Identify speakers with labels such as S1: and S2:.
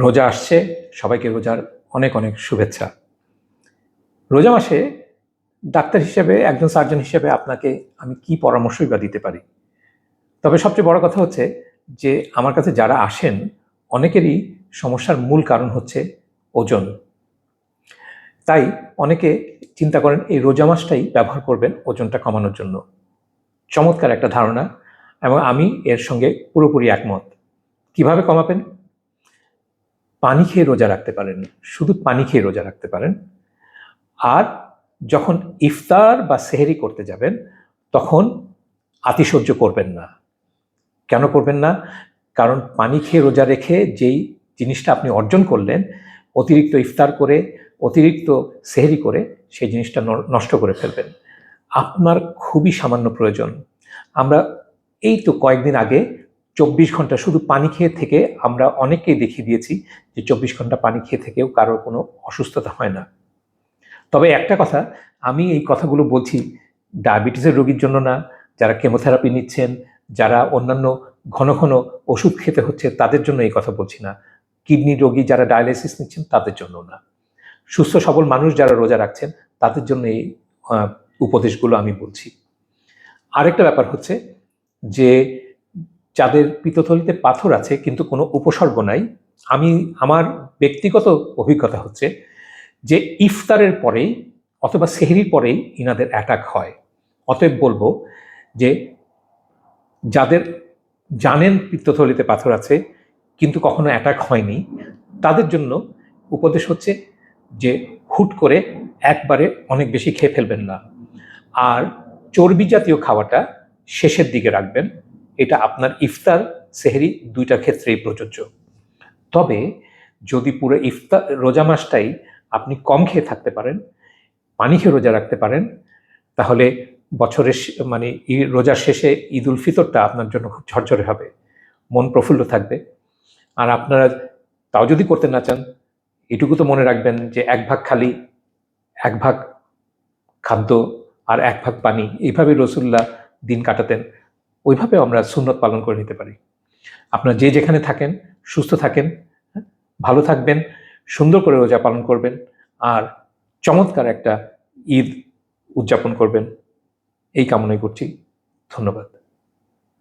S1: রোজা আসছে, সবাইকে রোজার অনেক অনেক শুভেচ্ছা। রোজা মাসে ডাক্তার হিসেবে, একজন সার্জন হিসেবে আপনাকে আমি কি পরামর্শই বা দিতে পারি? তবে সবচেয়ে বড় কথা হচ্ছে যে, আমার কাছে যারা আসেন, অনেকেরই সমস্যার মূল কারণ হচ্ছে ওজন। তাই অনেকে চিন্তা করেন, এই রোজা মাসটাই ব্যবহার করবেন ওজনটা কমানোর জন্য। চমৎকার একটা ধারণা এবং আমি এর সঙ্গে পুরোপুরি একমত। কীভাবে কমাবেন? পানি খেয়ে রোজা রাখতে পারেন, শুধু পানি খেয়ে রোজা রাখতে পারেন। আর যখন ইফতার বা সেহেরি করতে যাবেন, তখন আতিশয্য করবেন না। কেন করবেন না? কারণ পানি খেয়ে রোজা রেখে যেই জিনিসটা আপনি অর্জন করলেন, অতিরিক্ত ইফতার করে, অতিরিক্ত সেহেরি করে, সেই জিনিসটা নষ্ট করে ফেলবেন। আপনার খুবই সামান্য প্রয়োজন। আমরা এই তো কয়েকদিন আগে চব্বিশ ঘণ্টা শুধু পানি খেয়ে থেকে আমরা অনেককেই দেখিয়ে দিয়েছি যে চব্বিশ ঘণ্টা পানি খেয়ে থেকেও কারোর কোনো অসুস্থতা হয় না। তবে একটা কথা, আমি এই কথাগুলো বলছি, ডায়াবেটিসের রোগীর জন্য না, যারা কেমোথেরাপি নিচ্ছেন, যারা অন্যান্য ঘন ঘন ওষুধ খেতে হচ্ছে, তাদের জন্য এই কথা বলছি না। কিডনি রোগী যারা ডায়ালিসিস নিচ্ছেন, তাদের জন্য না। সুস্থ সবল মানুষ যারা রোজা রাখছেন, তাদের জন্য এই উপদেশগুলো আমি বলছি। আরেকটা ব্যাপার হচ্ছে যে যাদের পিত্তথলিতে পাথর আছে, কিন্তু কোনো উপসর্গ নাই, আমি, আমার ব্যক্তিগত অভিজ্ঞতা হচ্ছে যে ইফতারের পরেই অথবা সেহরির পরেই ইনাদের অ্যাটাক হয়। অতএব বলব যে যাদের জানেন পিত্তথলিতে পাথর আছে, কিন্তু কখনো অ্যাটাক হয়নি, তাদের জন্য উপদেশ হচ্ছে যে হুট করে একবারে অনেক বেশি খেয়ে ফেলবেন না। আর চর্বি জাতীয় খাওয়াটা শেষের দিকে রাখবেন। এটা আপনার ইফতার, সেহরি দুইটা ক্ষেত্রেই প্রযোজ্য। তবে যদি পুরো ইফতার, রোজা মাসটাই আপনি কম খেয়ে থাকতে পারেন, পানি খেয়ে রোজা রাখতে পারেন, তাহলে বছরের মানে রোজার শেষে ঈদ উল ফিতরটা আপনার জন্য খুব ঝরঝরে হবে। মন প্রফুল্ল থাকবে। আর আপনারা তাও যদি করতে না চান, এটুকু তো মনে রাখবেন যে এক ভাগ খালি, এক ভাগ খাদ্য আর এক ভাগ পানি। এইভাবে রসুল্লাহ দিন কাটাতেন। ওইভাবে আমরা সুন্নত পালন করে নিতে পারি। আপনারা যে যেখানে থাকেন সুস্থ থাকেন হ্যাঁ, ভালো থাকবেন সুন্দর করে রোজা পালন করবেন আর চমৎকার একটা ঈদ উদযাপন করবেন। এই কামনাই করছি। ধন্যবাদ।